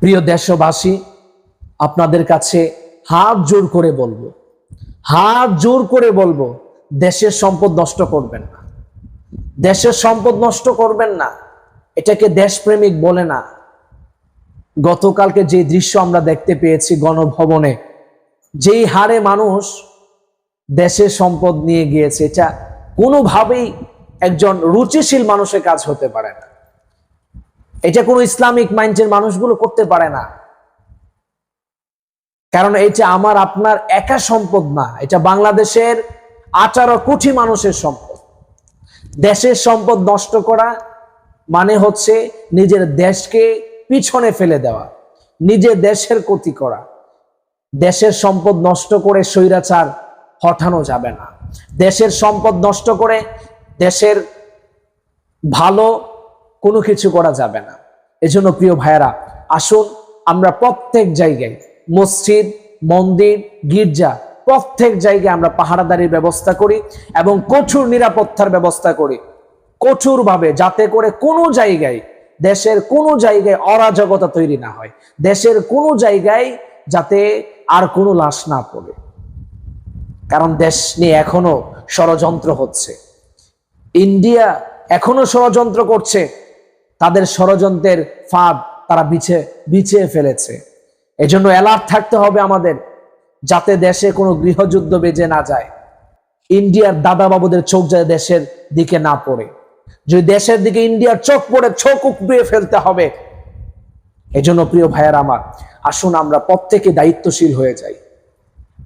প্রিয় দেশবাসী, আপনাদের কাছে হাত জোর করে বলব, হাত জোর করে বলব, দেশের সম্পদ নষ্ট করবেন না। দেশের সম্পদ নষ্ট করবেন না, এটাকে দেশপ্রেমিক বলে না। গতকালকে যে দৃশ্য আমরা দেখতে পেয়েছি গণভবনে, যেই হারে মানুষ দেশের সম্পদ নিয়ে গিয়েছে, এটা কোনোভাবেই একজন রুচিশীল মানুষের কাজ হতে পারে না। এটা কোনো ইসলামিক মাইন্ডের মানুষগুলো করতে পারে না। কারণ এটা আমার, আপনার একা সম্পদ না। এটা বাংলাদেশের আঠারো কোটি মানুষের সম্পদ। দেশের সম্পদ নষ্ট করা মানে হচ্ছে নিজের দেশকে পিছনে ফেলে দেওয়া, নিজের দেশের ক্ষতি করা। দেশের সম্পদ নষ্ট করে স্বৈরাচার হঠানো যাবে না। দেশের সম্পদ নষ্ট করে দেশের ভালো কোনো কিছু করা যাবে না। এজন্য প্রিয় ভাইয়েরা, আসুন আমরা প্রত্যেক জায়গায় মসজিদ, মন্দির, গির্জা প্রত্যেক জায়গায় আমরা পাহারাদারির ব্যবস্থা করি এবং কঠোর নিরাপত্তার ব্যবস্থা করি। কঠোরভাবে যাতে করে কোনো জায়গায় দেশের কোনো জায়গায় অরাজকতা তৈরি না হয়। দেশের কোনো জায়গায় যাতে আর কোনো লাশ না পড়ে। কারণ দেশ নিয়ে এখনও ষড়যন্ত্র হচ্ছে। ইন্ডিয়া এখনও ষড়যন্ত্র করছে। তাদের ষড়যন্ত্রের ফাঁদ তারা বিছে, বিছিয়ে ফেলেছে। এজন্য অ্যালার্ট থাকতে হবে আমাদের, যাতে দেশে কোনো গৃহযুদ্ধ বেজে না যায়। ইন্ডিয়ার দাদা বাবুদের চোখ যায় দেশের দিকে না পড়ে। যদি দেশের দিকে ইন্ডিয়ার চোখ পড়ে, চোখ উপড়িয়ে ফেলতে হবে। এজন্য প্রিয় ভাইয়ার আমার, আসুন আমরা প্রত্যেকে দায়িত্বশীল হয়ে যাই।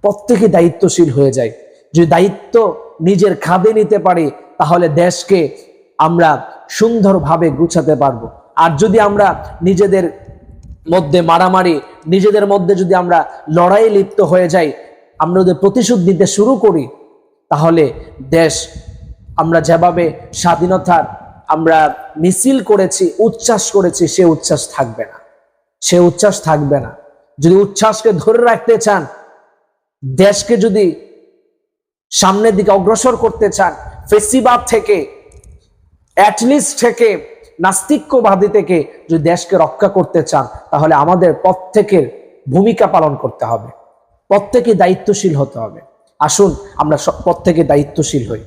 প্রত্যেকে দায়িত্বশীল হয়ে যাই। যদি দায়িত্ব নিজের খাদে নিতে পারি, তাহলে দেশকে আমরা সুন্দরভাবে গুছাতে পারব। আর যদি আমরা নিজেদের মধ্যে মারামারি, নিজেদের মধ্যে যদি আমরা লড়াই লিপ্ত হয়ে যাই, আমরা যদি প্রতিশোধ নিতে শুরু করি, তাহলে দেশ, আমরা যেভাবে স্বাধীনতার আমরা মিছিল করেছি, উচ্ছ্বাস করেছি, সে উচ্ছ্বাস থাকবে না। সে উচ্ছ্বাস থাকবে না। যদি উচ্ছ্বাসকে ধরে রাখতে চান, দেশকে যদি সামনের দিকে অগ্রসর করতে চান, ফেসিবাদ থেকে অ্যাটলিস্ট থেকে, নাস্তিক্যবাদী থেকে যদি দেশকে রক্ষা করতে চান, তাহলে আমাদের প্রত্যেকের ভূমিকা পালন করতে হবে। প্রত্যেকে দায়িত্বশীল হতে হবে। আসুন, আমরা প্রত্যেকে দায়িত্বশীল হই।